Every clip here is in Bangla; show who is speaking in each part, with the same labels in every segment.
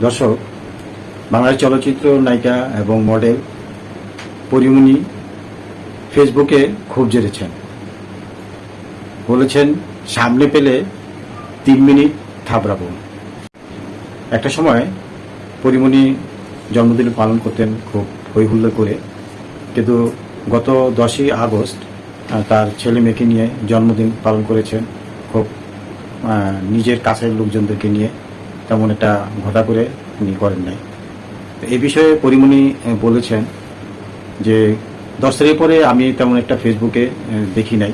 Speaker 1: দর্শক বাংলা চলচ্চিত্র নায়িকা এবং মডেল পরিমণি ফেসবুকে খুব জেরেছেন বলেছেন, সামনে পেলে তিন মিনিট থাবড়াবো। একটা সময় পরিমণি জন্মদিন পালন করতেন খুব হই হুল্লো করে। কিন্তু গত দশই আগস্ট তার ছেলে মেয়েকে নিয়ে জন্মদিন পালন করেছেন খুব নিজের কাছের লোকজনদেরকে নিয়ে। তেমন একটা ঘটা করে উনি করেন নাই। এই বিষয়ে পরিমণি বলেছেন যে, দশ তারিখ পরে আমি তেমন একটা ফেসবুকে দেখি নাই।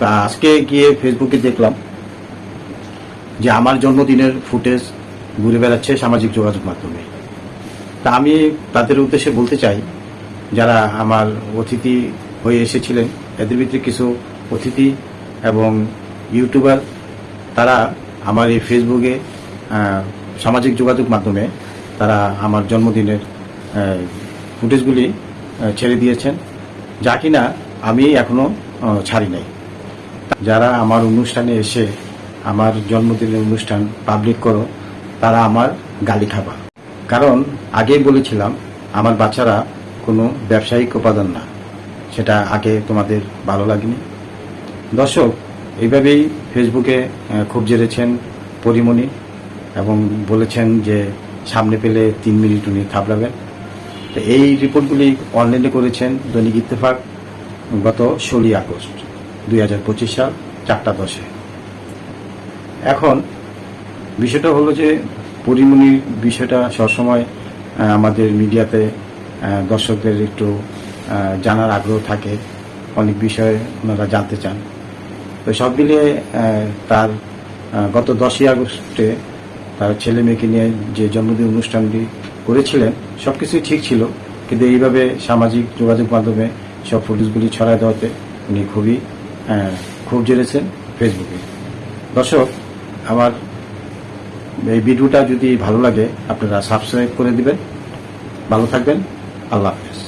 Speaker 1: তা আজকে গিয়ে ফেসবুকে দেখলাম যে আমার জন্মদিনের ফুটেজ ঘুরে বেড়াচ্ছে সামাজিক যোগাযোগ মাধ্যমে। তা আমি তাদের উদ্দেশ্যে বলতে চাই, যারা আমার অতিথি হয়ে এসেছিলেন, এদের ভিতরে কিছু অতিথি এবং ইউটিউবার, তারা আমার এই ফেসবুকে সামাজিক যোগাযোগ মাধ্যমে তারা আমার জন্মদিনের ফুটেজগুলি ছেড়ে দিয়েছেন যা কিনা আমি এখনও আহ, ছাড়ি নাই। যারা আমার অনুষ্ঠানে এসে আমার জন্মদিনের অনুষ্ঠান পাবলিক করো তারা আমার গালি খাবা। কারণ আগেই বলেছিলাম আমার বাচ্চারা কোনো ব্যবসায়িক উপাদান না। সেটা আগে তোমাদের ভালো লাগেনি। দর্শক এইভাবেই ফেসবুকে খুব জেরেছেন পরিমণি। এবং বলেছেন যে সামনে পেলে তিন মিনিট উনি থাবড়াবেন তো এই রিপোর্টগুলি অনলাইনে করেছেন দৈনিক ইত্তেফাক গত ষোলোই আগস্ট দুই হাজার পঁচিশ সাল চারটা দশে। এখন বিষয়টা হলো যে পরিমণির বিষয়টা সবসময় আমাদের মিডিয়াতে দর্শকদের একটু জানার আগ্রহ থাকে, অনেক বিষয়ে ওনারা জানতে চান। তো সব মিলিয়ে তার গত দশই আগস্টে তার ছেলে মেয়েকে নিয়ে যে জন্মদিন অনুষ্ঠানটি করেছিলেন সব কিছুই ঠিক ছিল। কিন্তু এইভাবে সামাজিক যোগাযোগ মাধ্যমে সব ফুটেজগুলি ছড়ায় দেওয়াতে উনি খুবই খুব জেরেছেন ফেসবুকে। দর্শক, আমার এই ভিডিওটা যদি ভালো লাগে, আপনারা সাবস্ক্রাইব করে দিবেন। ভালো থাকবেন। আল্লাহ হাফেজ।